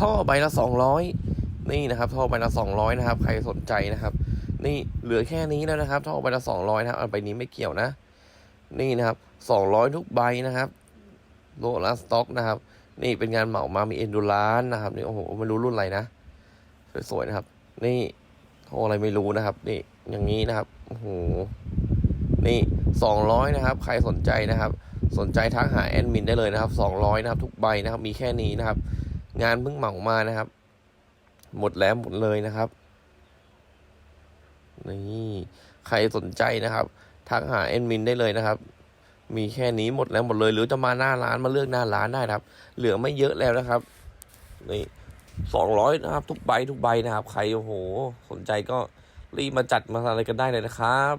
ท่อใบละสองร้อยนี่นะครับ ท่อใบละสองร้อยนะครับ ใครสนใจนะครับ นี่เหลือแค่นี้แล้วนะครับ ท่อใบละสองร้อยนะครับอันใบนี้ไม่เกี่ยวนะ นี่นะครับสองร้อยทุกใบนะครับโลละสต็อกนะครับ นี่เป็นงานเหมามามีเอนดูรานนะครับนี่โอ้โหไม่รู้รุ่นอะไรนะสวยๆนะครับ นี่ท่ออะไรไม่รู้นะครับ นี่อย่างนี้นะครับโอ้โหนี่สองร้อยนะครับ ใครสนใจนะครับ สนใจทักหาแอดมินได้เลยนะครับสองร้อยนะครับ ทุกใบนะครับ มีแค่นี้นะครับ งานเพิ่งเหมามานะครับ หมดแล้วหมดเลยนะครับนี่ใครสนใจนะครับ ทักหาแอดมินได้เลยนะครับ มีแค่นี้หมดแล้วหมดเลย หรือจะมาหน้าร้านมาเลือกหน้าร้านได้ครับ เหลือไม่เยอะแล้วนะครับนี่สองร้อยนะครับ ทุกใบทุกใบนะครับ ใครโอ้โห สนใจก็รีบมาจัดมาอะไรกันได้เลยนะครับ